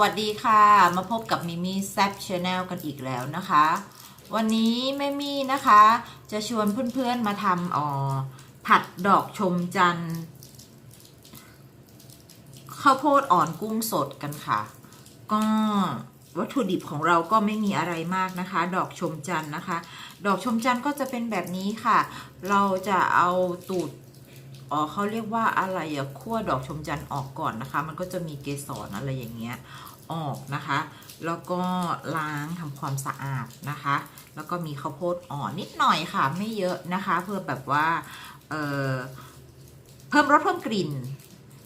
วัสดีค่ะ มาพบกับมิมี่แซปชาแนลกันอีกแล้วนะคะ วันนี้แม่มี่นะคะ จะชวนเพื่อนๆมาทำอ๋อผัดดอกชมจันทร์ข้าวโพดอ่อนกุ้งสดกันค่ะ ก็วัตถุดิบของเราก็ไม่มีอะไรมากนะคะ ดอกชมจันทร์นะคะ ดอกชมจันทร์ก็จะเป็นแบบนี้ค่ะ เราจะเอาตูด เขาเรียกว่าอะไรอะขั้วดอกชมจันทร์ออกก่อนนะคะ มันก็จะมีเกสรอะไรอย่างเงี้ยออกนะคะ แล้วก็ล้างทำความสะอาดนะคะ แล้วก็มีข้าวโพดอ่อนนิดหน่อยค่ะ ไม่เยอะนะคะ เพื่อแบบว่าเเพิ่มรสเพิ่มกลิ่น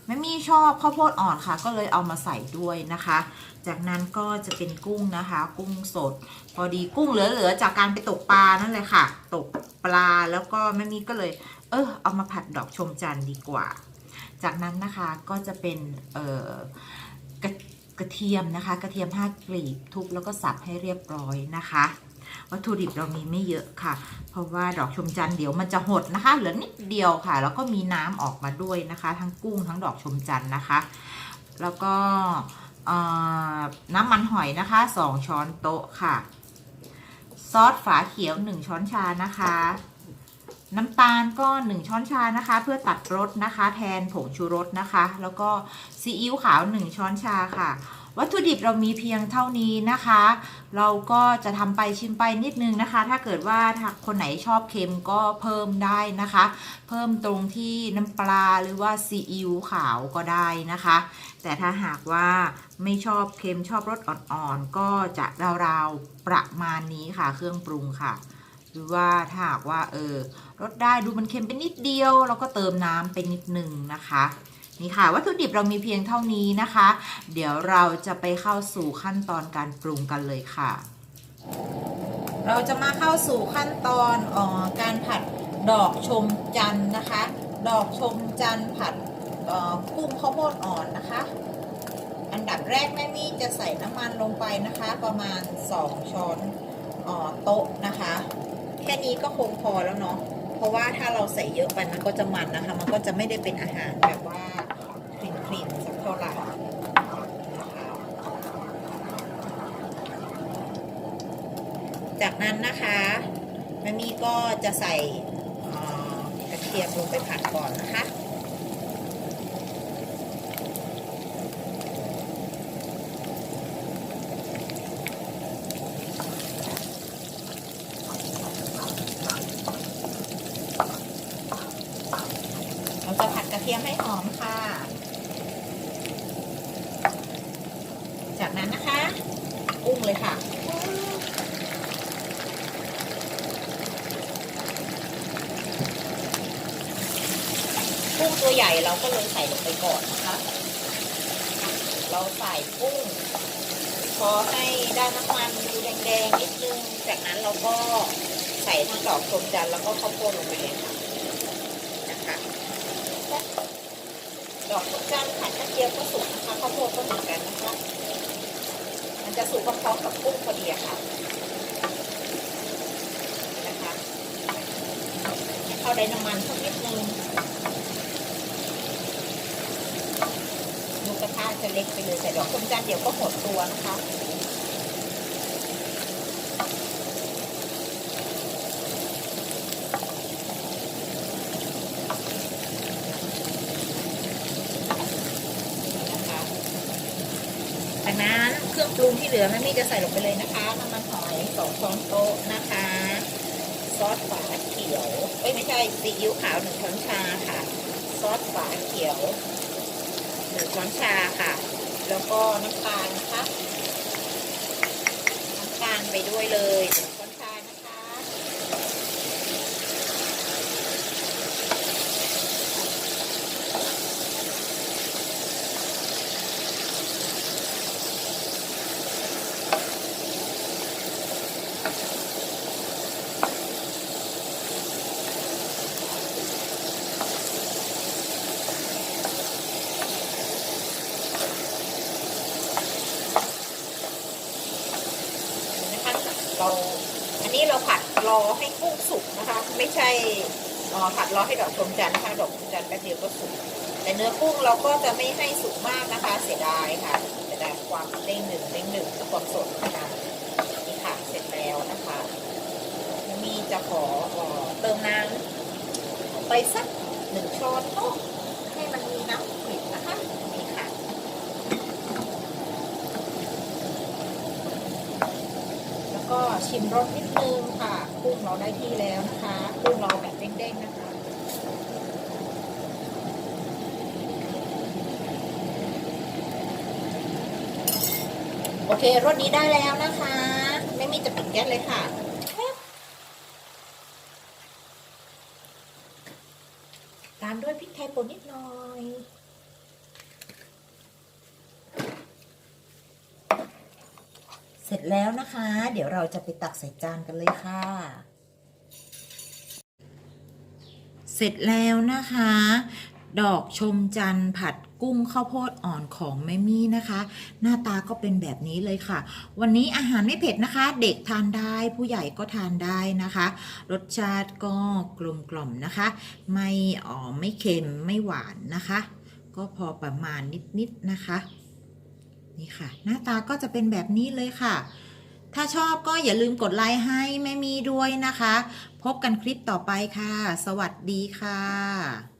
ไม่มีชอบข้าวโพดอ่อนค่ะ ก็เลยเอามาใส่ด้วยนะคะ จากนั้นก็จะเป็นกุ้งนะคะ กุ้งสด พอดีกุ้งเหลือๆจากการไปตกปลานั่นเลยค่ะ ตกปลาแล้วก็แม่มีก็เลย เออเอามาผัดดอกชมจันทร์ดีกว่า จากนั้นนะคะก็จะเป็นเออกระกระเทียมนะคะ กระเทียม5กลีบทุบแล้วก็สับให้เรียบร้อยนะคะ วัตถุดิบเรามีไม่เยอะค่ะ เพราะว่าดอกชมจันทร์เดี๋ยวมันจะหดนะคะ เหลือนิดเดียวค่ะ แล้วก็มีน้ำออกมาด้วยนะคะ ทั้งกุ้งทั้งดอกชมจันทร์นะคะ แล้วก็น้ำมันหอยนะคะ 2 ช้อนโต๊ะค่ะ ซอสฝาเขียว 1 ช้อนชานะคะ น้ำตาลก็1ช้อนชานะคะ เพื่อตัดรสนะคะ แทนผงชูรสนะคะ แล้วก็ซีอิ๊วขาว 1 ช้อนชาค่ะ วัตถุดิบเรามีเพียงเท่านี้นะคะ เราก็จะทำไปชิมไปนิดนึงนะคะ ถ้าเกิดว่าถ้าคนไหนชอบเค็มก็เพิ่มได้นะคะ เพิ่มตรงที่น้ำปลาหรือว่าซีอิ๊วขาวก็ได้นะคะ แต่ถ้าหากว่าไม่ชอบเค็มชอบรสอ่อนๆก็จะราวๆประมาณนี้ค่ะ เครื่องปรุงค่ะ ว่าถ้าหากว่าเออรสได้ดูมันเค็มไปนิดเดียวเราก็เติมน้ำไปนิดนึงนะคะนี่ค่ะวัตถุดิบเรามีเพียงเท่านี้นะคะ เดี๋ยวเราจะไปเข้าสู่ขั้นตอนการปรุงกันเลยค่ะ เราจะมาเข้าสู่ขั้นตอนออการผัดดอกชมจันทร์นะคะ ดอกชมจันทร์ผัดกุ้งข้าวโพดอ่อนนะคะ อันดับแรกแม่มี่จะใส่น้ำมันลงไปนะคะ ประมาณ 2 ช้อนออโต๊ะนะคะ ค่นี้ก็คงพอแล้วเนาะเพราะว่าถ้าเราใส่เยอะไปมันก็จะมันนะคะ มันก็จะไม่ได้เป็นอาหารแบบว่าคลีนคลีนๆสักเท่าไหร่จากนั้นนะคะแม่มี่ก็จะใส่กระเทียมลงไปผัดก่อนนะคะ เราจะผัด กระเทียมให้หอมค่ะ จากนั้นนะคะกุ้งเลยค่ะกุ้งตัวใหญ่เราก็เลยใส่ลงไปก่อนนะคะ เราใส่กุ้งพอให้ได้น้ำมันดูแดงๆนิดนึง จากนั้นเราก็ใส่ทั้งดอกชมจันทร์แล้วก็ข้าวโพดลงไปเลยค่ะนะคะ ดอกชมจันทร์ผัดกระเทียมก็สุกนะคะข้าวโพดก็เหมือนกันนะคะ มันจะสุกพร้อมๆกับกุ้งพอดีค่ะนะคะเข้าได้น้ำมันสักนิดนึงดูกระทะจะเล็กไปเลยแต่ดอกชมจันทร์เดี๋ยวก็หมดตัวนะคะจาก จูนเครื่องที่เหลือแม่มี่จะใส่ลงไปเลยนะคะน้ำมันหอยสองช้อนโต๊ะนะคะ ซอสฝาเขียวเอ้ยไม่ใช่ซีอิ๊วขาวหนึ่งช้อนชาค่ะ ซอสฝาเขียวหนึ่งช้อนชาค่ะ แล้วก็น้ำตาลนะคะน้ำตาลไปด้วยเลยหนึ่งช้อนชานะคะ นะคะเราอันนี้เราผัด รอให้กุ้งสุกนะคะ ไม่ใช่ผัดรอให้ดอกชมจันทร์นะคะดอกชมจันทร์แป๊บเดียวก็สุกแต่เนื้อกุ้งเราก็จะไม่ให้สุกมากนะคะ เสียดายค่ะแต่แต่ความเด้งหนึ่งเด้งหนึ่งความสดนะคะนี่ค่ะเสร็จแล้วนะคะมีจะขอเอ่อเติมน้ำไปสักหนึ่งช้อนโต๊ะให้มันมีน้ำกลิ่นนะคะนี่ค่ะ แล้วก็ ชิมรสนิดนึงค่ะกุ้งเราได้ที่แล้วนะคะกุ้งเราแบบเด้งๆนะคะโอเครสนี้ได้แล้วนะคะ ไม่มีจะปิดแก๊สเลยค่ะตามด้วยพริกไทยป่นนิดหน่อย เสร็จแล้วนะคะ เดี๋ยวเราจะไปตักใส่จานกันเลยค่ะ เสร็จแล้วนะคะ ดอกชมจันทร์ผัดกุ้งข้าวโพดอ่อนของแม่มี่นะคะ หน้าตาก็เป็นแบบนี้เลยค่ะ วันนี้อาหารไม่เผ็ดนะคะ เด็กทานได้ผู้ใหญ่ก็ทานได้นะคะ รสชาติก็กลมกล่อมนะคะ ไม่อ๋อไม่เค็มไม่หวานนะคะ ก็พอประมาณนิดๆนะคะ นี่ค่ะ หน้าตาก็จะเป็นแบบนี้เลยค่ะ ถ้าชอบก็อย่าลืมกดไลค์ให้แม่มีด้วยนะคะ พบกันคลิปต่อไปค่ะ สวัสดีค่ะ